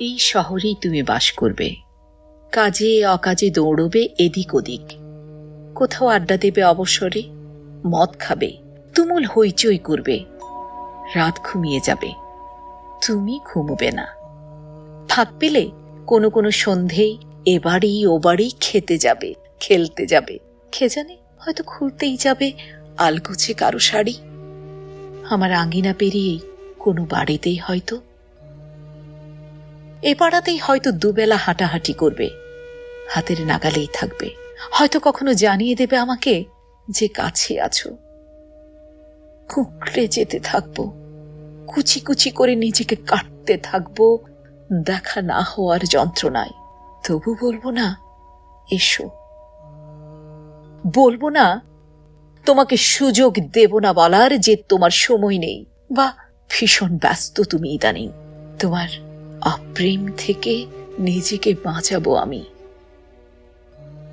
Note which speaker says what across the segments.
Speaker 1: এই শহরেই তুমি বাস করবে। কাজে, অকাজে দৌড়বে এদিক ওদিক। কোথাও আড্ডা দেবে অবসরে, মদ খাবে, তুমুল হইচই করবে। রাত ঘুমিয়ে যাবে। তুমি ঘুমবে না। ফাঁক পেলে, কোনো কোনো সন্ধেই এবাড়ি ও বাড়ি খেতে যাবে, খেলতে যাবে। খে জানে, হয়তো খুলতেই যাবে, আলগোছে কারও শাড়ি। আমার আঙ্গিনা পেরিয়েই কোনো বাড়িতেই হয়তো এ পাড়াতেই হয়তো দুবেলা হাঁটাহাঁটি করবে। হাতের নাগালেই থাকবে। হয়তো কখনো জানিয়ে দেবে আমাকে যে কাছে আছো। কুঁকড়ে যেতে থাকব। কুচি কুচি করে নিজেকে কাটতে থাকব। দেখা না হওয়ার যন্ত্রণায়। তবু বলব না, এসো। বলব না, তোমাকে সুযোগ দেব না বলার যে তোমার সময় নেই। বা ভীষণ ব্যস্ত তুমি ইদানিং। তোমার অপ্রেম থেকে নিজেকে বাঁচাবো আমি।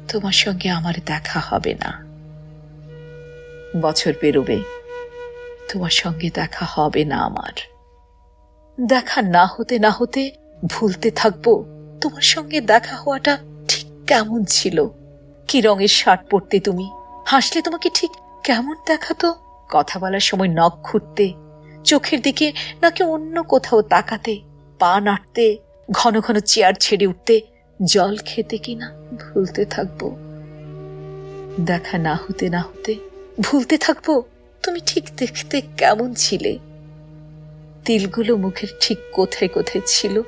Speaker 1: তোমার সঙ্গে আমার দেখা হবে না। বছর পেরোবে, তোমার সঙ্গে দেখা হবে না আমার। দেখা না হতে না হতে ভুলতে থাকব। তোমার সঙ্গে দেখা হওয়াটা ঠিক কেমন ছিল? কি রঙের শার্ট পরতে তুমি? হাসলে তোমাকে ঠিক কেমন দেখাতো? কথা বলার সময় নখ খুঁটতে চোখের দিকে নাকি অন্য কোথাও তাকাতে। পা নাড়তে, ঘন ঘন চেয়ার ছেড়ে উঠতে, জল খেতে কিনা ভুলতে থাকব। দেখা না হতে না হতে ভুলতে থাকব। তুমি ঠিক দেখতে কেমন ছিলে? তিলগুলো মুখের ঠিক কোথায় কোথায় ছিল?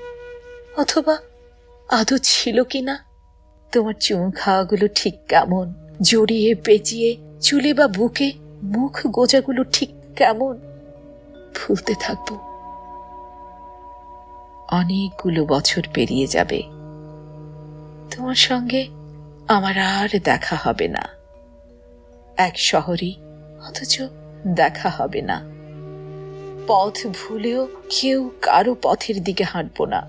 Speaker 1: অথবা আদৌ ছিল কিনা তোমার চুমু খাওয়াগুলো ঠিক কেমন? জড়িয়ে পেঁচিয়ে চুলে বা বুকে মুখ গোজাগুলো ঠিক কেমন? ভুলতে থাকব। অনেকগুলো বছর পেরিয়ে যাবে। তোমার সঙ্গে আমার আর দেখা হবে না। এক শহরই অথচ দেখা হবে না। পথ ভুলেও কেউ কারও পথের দিকে হাঁটবো না।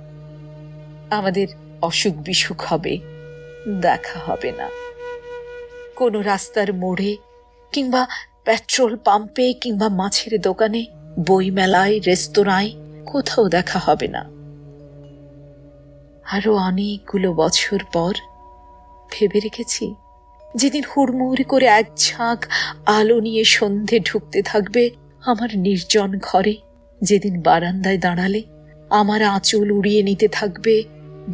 Speaker 1: আমাদের অসুখ বিসুখ হবে, দেখা হবে না। কোনো রাস্তার মোড়ে কিংবা পেট্রোল পাম্পে কিংবা মাছের দোকানে বইমেলায়, রেস্তোরাঁয় কোথাও দেখা হবে না। আরও অনেকগুলো বছর পর ভেবে রেখেছি, যেদিন হুড়মুড় করে এক ঝাঁক আলো নিয়ে সন্ধে ঢুকতে থাকবে আমার নির্জন ঘরে, যেদিন বারান্দায় দাঁড়ালে আমার আঁচল উড়িয়ে নিতে থাকবে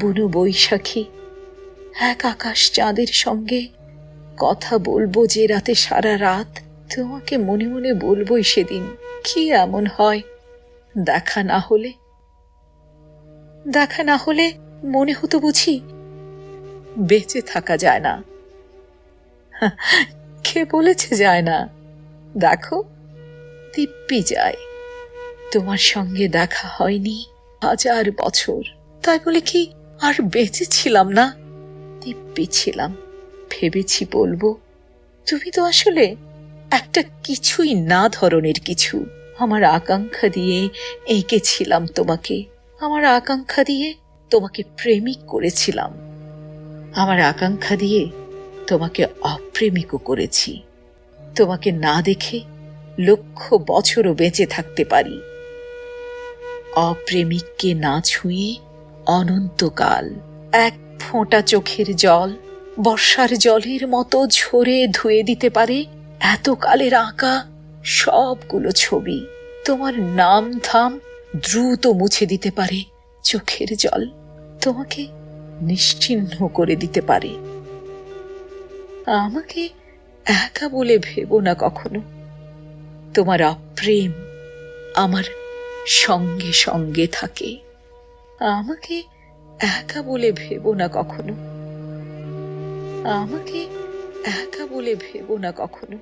Speaker 1: বুনু বৈশাখী। এক আকাশ চাঁদের সঙ্গে কথা বলব যে রাতে সারা রাত, তোমাকে মনে মনে বলবোই সেদিন কি এমন হয়। দেখা না হলে, দেখা না হলে মনে হতো বুঝি বেঁচে থাকা যায় না। কে বলেছে যায় না? দেখো, দিব্যি যায়। তোমার সঙ্গে দেখা হয়নি হাজার বছর। তাই বলে কি আর বেঁচে ছিলাম না? দিব্যি ছিলাম, ভেবেছি বলব, তুমি তো আসলে একটা কিছুই না ধরনের কিছু। আমার আকাঙ্ক্ষা দিয়ে এঁকেছিলাম তোমাকে। আমার আকাঙ্ক্ষা দিয়ে তোমাকে প্রেমিক করেছিলাম। আমার আকাঙ্ক্ষা দিয়ে তোমাকে অপ্রেমিকও করেছি। তোমাকে না দেখে লক্ষ বছরও বেঁচে থাকতে পারি। অপ্রেমিককে না ছুঁয়ে অনন্তকাল এক ফোঁটা চোখের জল, বর্ষার জলের মতো ঝরে ধুয়ে দিতে পারে এতকালের আঁকা সবগুলো ছবি। তোমার নাম থাম দ্রুত মুছে দিতে পারে চোখের জল তোমাকে নিশ্চিহ্ন করে দিতে পারে। আমাকে একা বলে ভেবো না কখনো। তোমার অপ্রেম আমার সঙ্গে সঙ্গে থাকে। আমাকে একা বলে ভেবো না কখনো। আমাকে একা বলে ভেবো না কখনো।